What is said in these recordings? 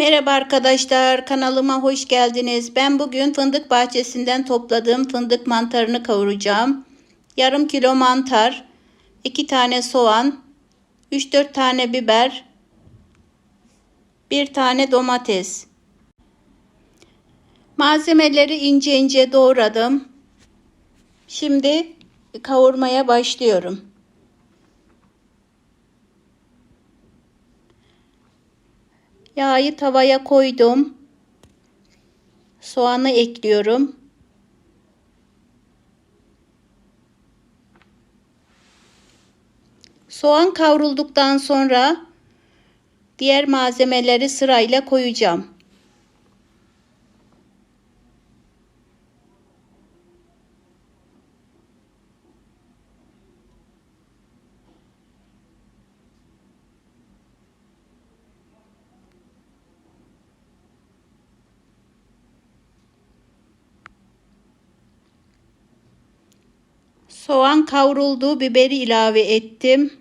Merhaba arkadaşlar, kanalıma hoş geldiniz. Ben bugün fındık bahçesinden topladığım fındık mantarını kavuracağım. Yarım kilo mantar, 2 tane soğan, 3-4 tane biber, 1 tane domates. Malzemeleri ince ince doğradım. Şimdi kavurmaya başlıyorum. Yağı tavaya koydum. Soğanı ekliyorum. Soğan kavrulduktan sonra diğer malzemeleri sırayla koyacağım. Soğan kavruldu, biberi ilave ettim.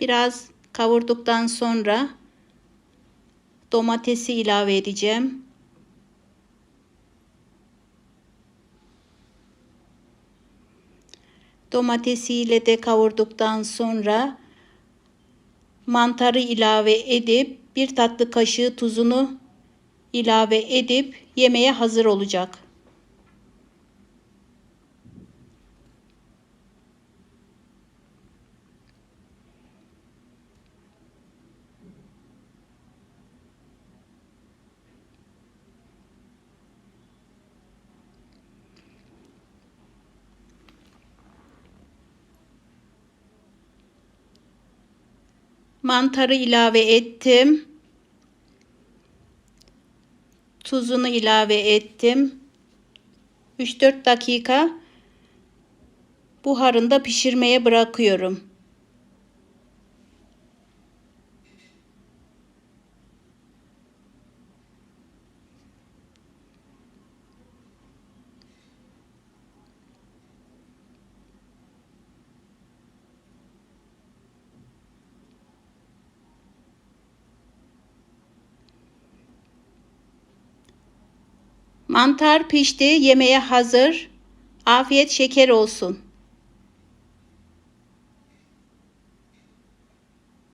Biraz kavurduktan sonra domatesi ilave edeceğim. Domatesiyle de kavurduktan sonra mantarı ilave edip bir tatlı kaşığı tuzunu ilave edip yemeğe hazır olacak. Mantarı ilave ettim. Tuzunu ilave ettim. 3-4 dakika buharında pişirmeye bırakıyorum. Mantar pişti, yemeğe hazır. Afiyet şeker olsun.